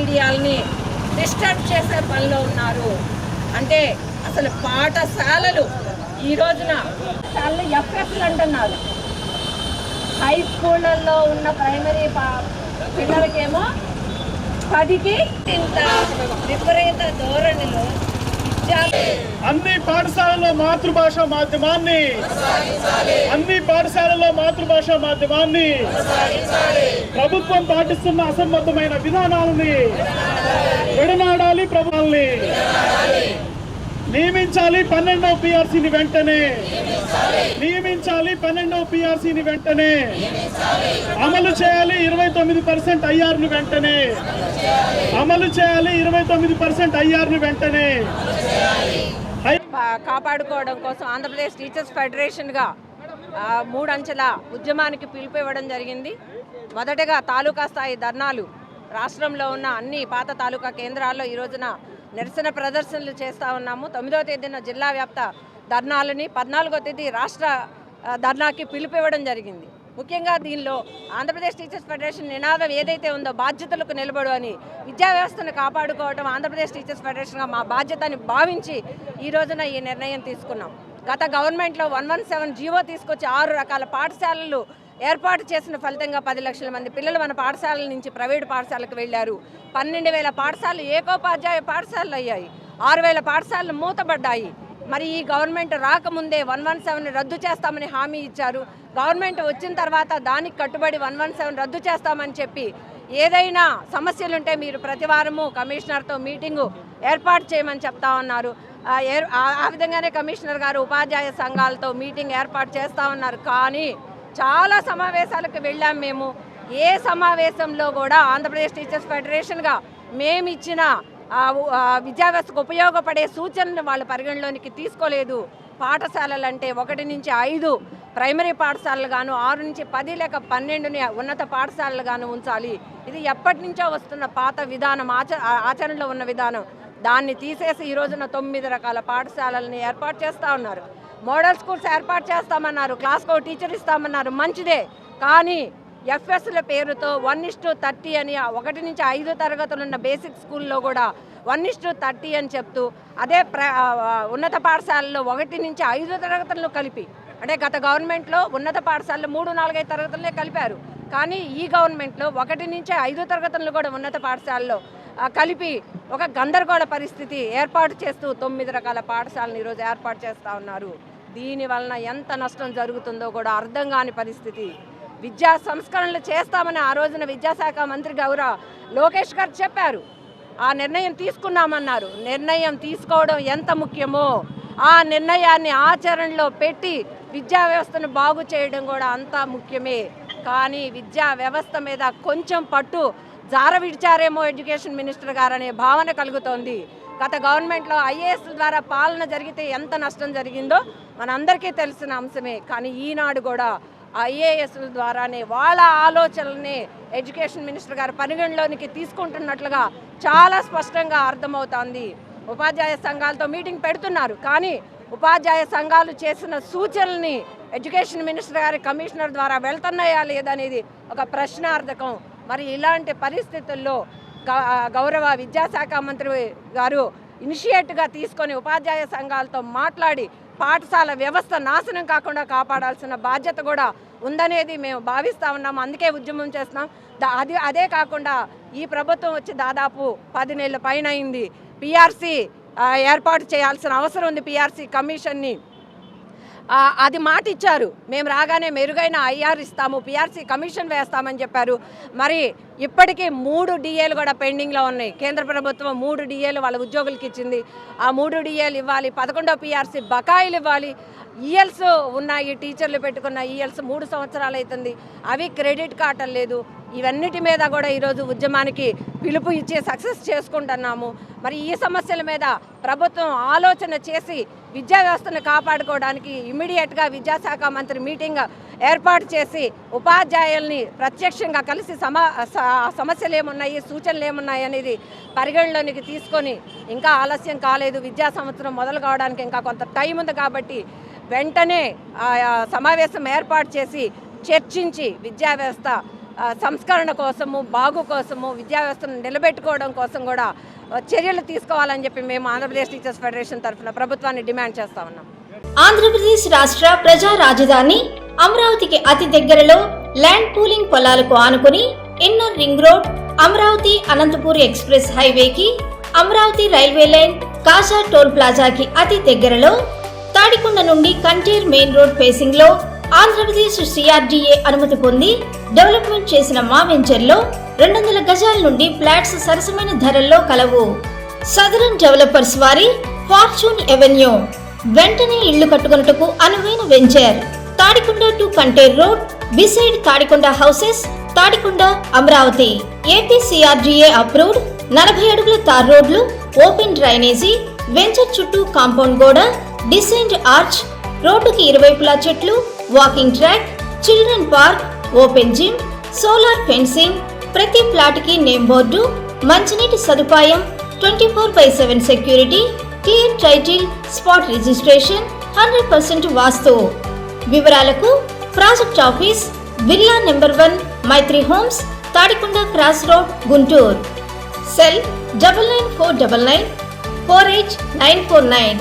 మీడియాలని disturb చేసే పనిలో ఉన్నారు. అంటే అసలు పాఠశాలలు ఈ రోజున చాలా ఎఫ్ఎస్లు అంటున్నారు. హై స్కూళ్ళల్లో ఉన్న ప్రైమరీ పిల్లలకేమో పదికి ఇంత విపరీత ధోరణిలో అన్ని పాఠశాలలో మాతృభాష మాధ్యమాన్ని అన్ని పాఠశాలలో మాతృభాష మాధ్యమాన్ని ప్రభుత్వం పాటిస్తున్న అసంబద్ధమైన విధానాలని విడనాడాలి ప్రభుత్వాన్ని నియమించాలి పన్నెండవ పిఆర్సీని వెంటనే. నియమించాలి. పన్నెండవ పిఆర్సీని వెంటనే. అమలు చేయాలి ఇరవై తొమ్మిది పర్సెంట్ ఐఆర్ని వెంటనే. అమలు చేయాలి. ఇరవై తొమ్మిది పర్సెంట్ ఐఆర్ని వెంటనే. కాపాడుకోవడం కోసం ఆంధ్రప్రదేశ్ టీచర్స్ ఫెడరేషన్గా మూడంచెల మూడు అంచెల ఉద్యమానికి పిలుపు ఇవ్వడం జరిగింది. మొదటగా తాలూకా స్థాయి ధర్నాలు రాష్ట్రంలో ఉన్న అన్ని పాత తాలూకా కేంద్రాల్లో ఈ రోజున నిరసన ప్రదర్శనలు చేస్తూ ఉన్నాము. తొమ్మిదవ తేదీన జిల్లా వ్యాప్త ధర్నాలని పద్నాలుగో తేదీ రాష్ట్ర ధర్నాకి పిలుపు ఇవ్వడం జరిగింది. ముఖ్యంగా దీనిలో ఆంధ్రప్రదేశ్ టీచర్స్ ఫెడరేషన్ నినాదం ఏదైతే ఉందో బాధ్యతలకు నిలబడు అని విద్యా వ్యవస్థను కాపాడుకోవడం ఆంధ్రప్రదేశ్ టీచర్స్ ఫెడరేషన్గా మా బాధ్యతని భావించి ఈ రోజున ఈ నిర్ణయం తీసుకున్నాం. గత గవర్నమెంట్లో వన్ వన్ సెవెన్ జీవో తీసుకొచ్చి ఆరు రకాల పాఠశాలలు ఏర్పాటు చేసిన ఫలితంగా పది లక్షల మంది పిల్లలు మన పాఠశాలల నుంచి ప్రైవేటు పాఠశాలకు వెళ్ళారు. పన్నెండు వేల పాఠశాలలు ఏకోపాధ్యాయ పాఠశాలలు అయ్యాయి. ఆరు వేల పాఠశాలలు మూతబడ్డాయి మరి ఈ గవర్నమెంట్ రాకముందే వన్ వన్ సెవెన్ రద్దు చేస్తామని హామీ ఇచ్చారు. గవర్నమెంట్ వచ్చిన తర్వాత దానికి కట్టుబడి వన్ వన్ సెవెన్ రద్దు చేస్తామని చెప్పి ఏదైనా సమస్యలుంటే మీరు ప్రతి వారము కమిషనర్తో మీటింగు ఏర్పాటు చేయమని చెప్తా ఉన్నారు. ఆ ఆ- విధంగానే కమిషనర్ గారు ఉపాధ్యాయ సంఘాలతో మీటింగ్ ఏర్పాటు చేస్తా ఉన్నారు. కానీ చాలా సమావేశాలకు వెళ్ళాం మేము. ఏ సమావేశంలో కూడా ఆంధ్రప్రదేశ్ టీచర్స్ ఫెడరేషన్గా మేమిచ్చిన విద్యావ్యవస్థకు ఉపయోగపడే సూచనలు వాళ్ళు పరిగణలోనికి తీసుకోలేదు. పాఠశాలలు అంటే ఒకటి నుంచి ఐదు ప్రైమరీ పాఠశాలలు గాను ఆరు నుంచి పది లేక పన్నెండుని ఉన్నత పాఠశాలలు గాను ఉంచాలి. ఇది ఎప్పటి నుంచో వస్తున్న పాత విధానం ఆచ ఆచరణలో ఉన్న విధానం. దాన్ని తీసేసి ఈ రోజున తొమ్మిది రకాల పాఠశాలల్ని ఏర్పాటు చేస్తూ ఉన్నారు. మోడల్ స్కూల్స్ ఏర్పాటు చేస్తామన్నారు క్లాస్కో టీచర్ ఇస్తామన్నారు. మంచిదే. కానీ ఎఫ్ఎస్ల పేరుతో వన్ ఇస్ టు థర్టీ అని ఒకటి నుంచి ఐదు తరగతులు ఉన్న బేసిక్ స్కూల్లో కూడా వన్ ఇస్ టు థర్టీ అని చెప్తూ అదే ప్ర ఉన్నత పాఠశాలలో ఒకటి నుంచి ఐదు తరగతులను కలిపి అంటే గత గవర్నమెంట్లో ఉన్నత పాఠశాలలో మూడు నాలుగైదు తరగతులనే కలిపారు. కానీ ఈ గవర్నమెంట్లో ఒకటి నుంచి ఐదు తరగతులను కూడా ఉన్నత పాఠశాలలో కలిపి ఒక గందరగోళ పరిస్థితి ఏర్పాటు చేస్తూ తొమ్మిది రకాల పాఠశాలను ఈరోజు ఏర్పాటు చేస్తూ ఉన్నారు. దీని వలన ఎంత నష్టం జరుగుతుందో కూడా అర్థం కాని పరిస్థితి. విద్యా సంస్కరణలు చేస్తామని ఆ రోజున విద్యాశాఖ మంత్రి గౌరవ లోకేష్ గారు చెప్పారు. ఆ నిర్ణయం తీసుకున్నామన్నారు. నిర్ణయం తీసుకోవడం ఎంత ముఖ్యమో ఆ నిర్ణయాన్ని ఆచరణలో పెట్టి విద్యా వ్యవస్థను బాగు చేయడం కూడా అంత ముఖ్యమే. కానీ విద్యా వ్యవస్థ మీద కొంచెం పట్టు జార విడిచారేమో ఎడ్యుకేషన్ మినిస్టర్ గారనే భావన కలుగుతోంది. గత గవర్నమెంట్లో ఐఏఎస్ ద్వారా పాలన జరిగితే ఎంత నష్టం జరిగిందో మనందరికీ తెలిసిన అంశమే. కానీ ఈనాడు కూడా ఐఏఎస్ ద్వారానే వాళ్ళ ఆలోచనల్ని ఎడ్యుకేషన్ మినిస్టర్ గారు పరిగణలోనికి తీసుకుంటున్నట్లుగా చాలా స్పష్టంగా అర్థమవుతోంది. ఉపాధ్యాయ సంఘాలతో మీటింగ్ పెడుతున్నారు. కానీ ఉపాధ్యాయ సంఘాలు చేసిన సూచనల్ని ఎడ్యుకేషన్ మినిస్టర్ గారి కమిషనర్ ద్వారా వెళ్తున్నాయా లేదనేది ఒక ప్రశ్నార్థకం. మరి ఇలాంటి పరిస్థితుల్లో గ- గౌరవ విద్యాశాఖ మంత్రి గారు ఇనిషియేట్గా తీసుకొని ఉపాధ్యాయ సంఘాలతో మాట్లాడి పాఠశాల వ్యవస్థ నాశనం కాకుండా కాపాడాల్సిన బాధ్యత కూడా ఉందనేది మేము భావిస్తూ ఉన్నాం. అందుకే ఉద్యమం చేస్తున్నాం. అది అదే కాకుండా ఈ ప్రభుత్వం వచ్చి దాదాపు పది నెలల పైన అయింది. పిఆర్సీ ఏర్పాటు చేయాల్సిన అవసరం ఉంది. పిఆర్సీ కమిషన్ని అది మాట ఇచ్చారు. మేము రాగానే మెరుగైన ఐఆర్ ఇస్తాము పిఆర్సీ కమిషన్ వేస్తామని చెప్పారు. మరి ఇప్పటికీ మూడు డిఏలు కూడా పెండింగ్లో ఉన్నాయి. కేంద్ర ప్రభుత్వం మూడు డిఏలు వాళ్ళ ఉద్యోగులకి ఇచ్చింది. ఆ మూడు డిఏలు ఇవ్వాలి పదకొండో పిఆర్సీ బకాయిలు ఇవ్వాలి ఈఎల్స్ ఉన్నాయి టీచర్లు పెట్టుకున్న ఈఎల్స్ మూడు సంవత్సరాలు అవుతుంది. అవి క్రెడిట్ కార్డ్ లేదు. ఇవన్నిటి మీద కూడా ఈరోజు ఉద్యమానికి పిలుపు ఇచ్చి సక్సెస్ చేసుకుంటున్నాము. మరి ఈ సమస్యల మీద ప్రభుత్వం ఆలోచన చేసి విద్యా వ్యవస్థను కాపాడుకోవడానికి ఇమీడియట్గా విద్యాశాఖ మంత్రి మీటింగ్ ఏర్పాటు చేసి ఉపాధ్యాయుల్ని ప్రత్యక్షంగా కలిసి సమా స- సమస్యలు ఏమున్నాయి సూచనలు ఏమున్నాయి అనేది పరిగణలోనికి తీసుకొని ఇంకా ఆలస్యం కాలేదు. విద్యా సంవత్సరం మొదలు కావడానికి ఇంకా కొంత టైం ఉంది కాబట్టి వెంటనే ఆ, సమావేశం ఏర్పాటు చేసి చర్చించి విద్యా వ్యవస్థ సంస్కరణ కోసము బాగు కోసము విద్యా వ్యవస్థను నిలబెట్టుకోవడం కోసం కూడా చర్యలు తీసుకోవాలని చెప్పి మేము ఆంధ్రప్రదేశ్ టీచర్స్ ఫెడరేషన్ తరఫున ప్రభుత్వాన్ని డిమాండ్ చేస్తా ఉన్నాం. ఆంధ్రప్రదేశ్ రాష్ట్ర ప్రజా రాజధాని అమరావతికి అతి దగ్గరలో ల్యాండ్ పూలింగ్ పొలాలకు ఆనుకుని inner ring road Amaravati Anantapur express హైవేకి Amaravati railway line Kaza toll ప్లాజాకి అతి దగ్గరలో తాడికొండ నుండి కంటేర్ మెయిన్ రోడ్ ఫేసింగ్లో ఆంధ్రప్రదేశ్ సిఆర్డీఏ అనుమతి పొంది డెవలప్మెంట్ చేసిన మా వెంచర్లో రెండు వందల గజాల నుండి ఫ్లాట్స్ సరసమైన ధరల్లో కలవు. సదరన్ డెవలపర్స్ వారి ఫార్చ్యూన్ ఎవెన్యూ. వెంటనే ఇళ్ళు కట్టుకొనుటకు అనువైన venture. Tadikonda to Kanteru road beside Tadikonda houses Tadikonda Amaravati. AP APCRDA approved నలభై అడుగుల తార్ రోడ్లు ఓపెన్ డ్రైనేజీ వెంచర్ చుట్టూ కాంపౌండ్ గోడ డిసెంట్ ఆర్చ్ రోడ్డుకి ఇరువైపులా చెట్లు walking track children park open gym solar fencing ప్రతి ప్లాట్కి నేమ్ బోర్డు మంచినీటి సదుపాయం twenty four by seven security clear title spot registration hundred percent vastu. వివరాలకు project office villa number one Maitri homes Tadikonda cross road Guntur. Cell double nine four double nine four eight nine four nine.